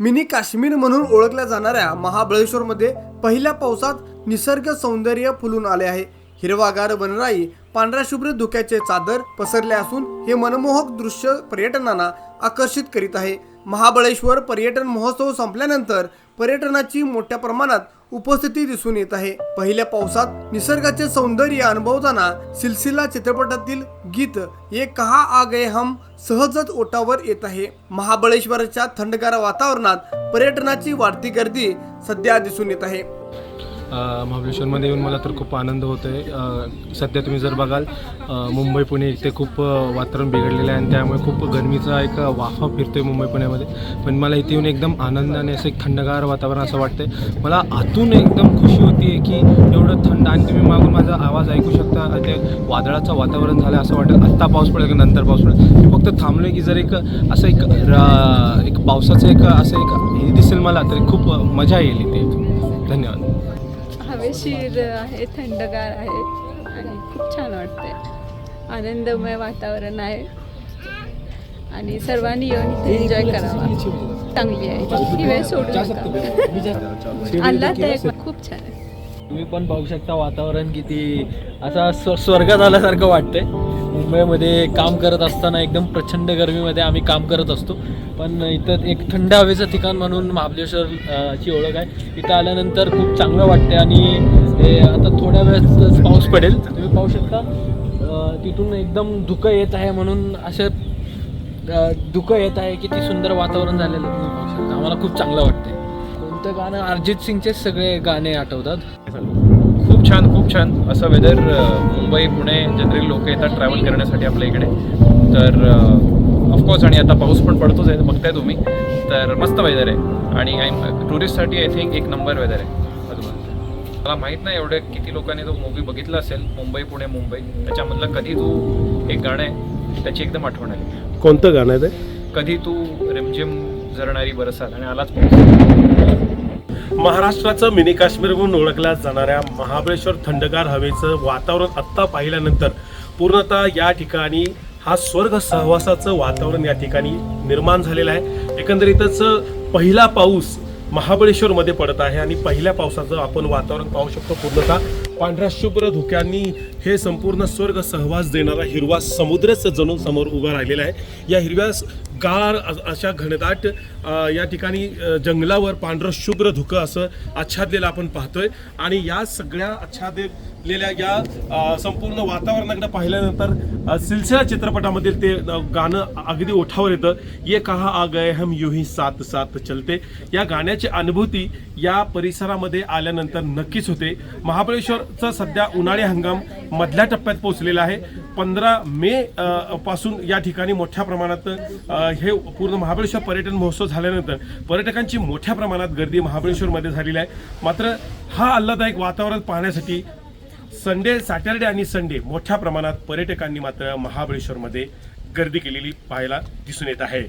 Mini Kashmir म्हणून ओळखल्या जाणाऱ्या महाबळेश्वरमध्ये पहिल्या पावसात निसर्ग सौंदर्य फुलून आले आहे. हिरवागार वनराई पांढऱ्या शुभ्र धुक्याचे चादर पसरले असून हे मनमोहक दृश्य पर्यटनांना आकर्षित करीत आहे. महाबळेश्वर पर्यटन महोत्सव संपल्यानंतर पर्यटनाची मोठ्या प्रमाणात उपस्थिती दिसून येत आहे. पहिल्या पावसात निसर्गाचे सौंदर्य अनुभवताना सिलसिला चित्रपटातील गीत ये कहा आ गए हम सहजच ओटावर येत आहे. महाबळेश्वरच्या थंडगार वातावरणात पर्यटनाची वाढती गर्दी सध्या दिसून येत आहे. महाबळेश्वरमध्ये येऊन मला तर खूप आनंद होतो आहे सध्या तुम्ही जर बघाल मुंबई पुणे इथे खूप वातावरण बिघडलेलं आहे आणि त्यामुळे खूप गरमीचा एक वाफा फिरतो आहे मुंबई पुण्यामध्ये. पण मला इथे येऊन एकदम आनंदाने असं एक थंडगार वातावरण असं वाटतं मला आतून एकदम खुशी होती की एवढं थंड आणि तुम्ही मागून माझा आवाज ऐकू शकता. ते वादळाचं वातावरण झालं असं वाटेल आत्ता पाऊस पडेल का? नंतर पाऊस पडेल. मी फक्त थांबलो की जर एक असं एक रा- एक पावसाचं एक असं एक हे दिसेल मला तर खूप मजा येईल इथे. धन्यवाद. हवेशीर आहे थंडगार आहे आणि खूप छान वाटते आनंदमय वातावरण आहे. आणि सर्वांनी येऊन इथे एन्जॉय करावा. चांगली आहे. ही वेळ सोडून आल्हाददायक खूप छान आहे. तुम्ही पण पाहू शकता वातावरण किती असा स्व स्वर्गात आल्यासारखं वाटतंय. मुंबईमध्ये काम करत असताना एकदम प्रचंड गरमीमध्ये आम्ही काम करत असतो. पण इथं एक थंड हवेचं ठिकाण म्हणून महाबलेश्वर ची ओळख आहे. इथं आल्यानंतर खूप चांगलं वाटते आणि हे आता थोड्या वेळातच पाऊस पडेल. तुम्ही पाहू शकता. तिथून एकदम धुकं येत आहे म्हणून असं धुकं येत आहे किती सुंदर वातावरण झालेलं तुम्ही पाहू शकता. आम्हाला खूप चांगलं वाटते कोणतं गाणं? अरिजित सिंगचेच सगळे गाणे आठवतात. खूप छान खूप छान. असं वेदर मुंबई पुणे जनरल लोक येतात ट्रॅव्हल करण्यासाठी आपल्या इकडे. तर ऑफकोर्स आणि आता पाऊस पण पडतोच आहे बघताय तुम्ही. तर मस्त वेदर आहे. आणि टुरिस्टसाठी आय थिंक एक नंबर वेदर आहे. मला माहीत नाही एवढे किती लोकांनी तो मूवी बघितला असेल मुंबई पुणे मुंबई. त्याच्यामधलं कधी तू एक गाणं आहे त्याची एकदम आठवण आली. कोणतं गाणं आहे ते? कधी तू रिमझिम झरणारी बरसात आणि आलाच महाराष्ट्राचं मिनी काश्मीर म्हणून ओळखल्या जाणाऱ्या महाबळेश्वर थंडगार हवेचं वातावरण आत्ता पाहिल्यानंतर पूर्णतः या ठिकाणी हा स्वर्ग सहवासाचं वातावरण या ठिकाणी निर्माण झालेलं आहे. एकंदरीतच पहिला पाऊस महाबळेश्वरमध्ये पडत आहे आणि पहिल्या पावसाचं आपण वातावरण पाहू शकतो पूर्णतः. पांढऱ्या शुभ्र धुक्यांनी हे संपूर्ण स्वर्ग सहवास देणारा हिरवा समुद्रच जणून समोर उभा राहिलेला आहे. या हिरव्या गार अशा घनदाट या ठिकाणी जंगलावर पांढरं शुभ्र धुकं असं आच्छादलेलं आपण पाहतोय. आणि या सगळ्या आच्छादलेल्या या संपूर्ण वातावरणाकडे पाहिल्यानंतर सिलसिला चित्रपटामधील ते गाणं अगदी ओठावर येतं. ये कहा आ गए हम युही सात साथ साथ चलते. या गाण्याची अनुभूती या परिसरामध्ये आल्यानंतर नक्कीच होते. महाबळेश्वर चा सध्या उन्हाळी हंगाम मधल्या टप्प्यात पोहोचलेला आहे. पंधरा मे पासून या ठिकाणी मोठ्या प्रमाणात हे पूर्ण महाबळेश्वर पर्यटन महोत्सव झाल्यानंतर पर्यटकांची मोठ्या प्रमाणात गर्दी महाबळेश्वरमध्ये झालेली आहे. मात्र हा आल्हादायक वातावरण पाहण्यासाठी संडे सॅटर्डे आणि संडे मोठ्या प्रमाणात पर्यटकांनी मात्र महाबळेश्वरमध्ये गर्दी केलेली पाहायला दिसून येत आहे.